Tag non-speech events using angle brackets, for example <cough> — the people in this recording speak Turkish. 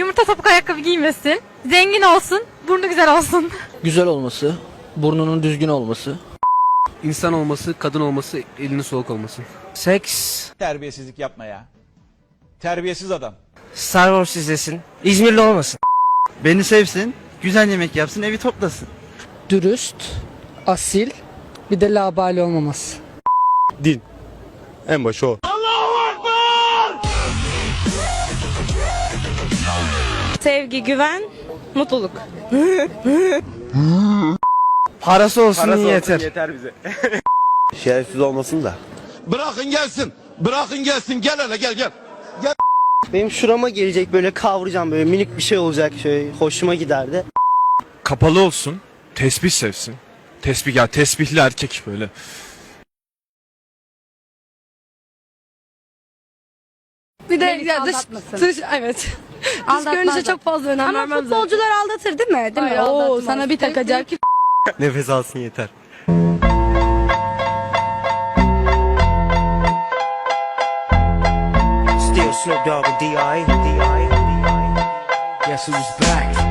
Yumurta topuk ayakkabı giymesin. Zengin olsun. Burnu güzel olsun. Güzel olması, burnunun düzgün olması. İnsan olması, kadın olması, elinin soğuk olması. Seks. Terbiyesizlik yapma ya. Terbiyesiz adam. Star Wars izlesin. İzmirli olmasın. Beni sevsin, güzel yemek yapsın, evi toplasın. dürüst, asil, bir de labali olmaması. En başı o. Sevgi, güven, mutluluk. Parası olsun yeter. <laughs> Şerefsiz olmasın da. Bırakın gelsin. Bırakın gelsin. Gel hele gel gel. Benim şurama gelecek böyle kavrayacağım böyle minik bir şey olacak şöyle hoşuma giderdi. Kapalı olsun. Tesbih sevsin. Tesbih ya tesbihli erkek böyle. Bir de ya dış, dış evet. Dış görünüşe çok fazla önem Ama futbolcular aldatır değil mi? Değil mi? Oo, sana bir takacak. Nefes alsın yeter. Still Snoop Dogg and D.I. D.I. Guess who's back?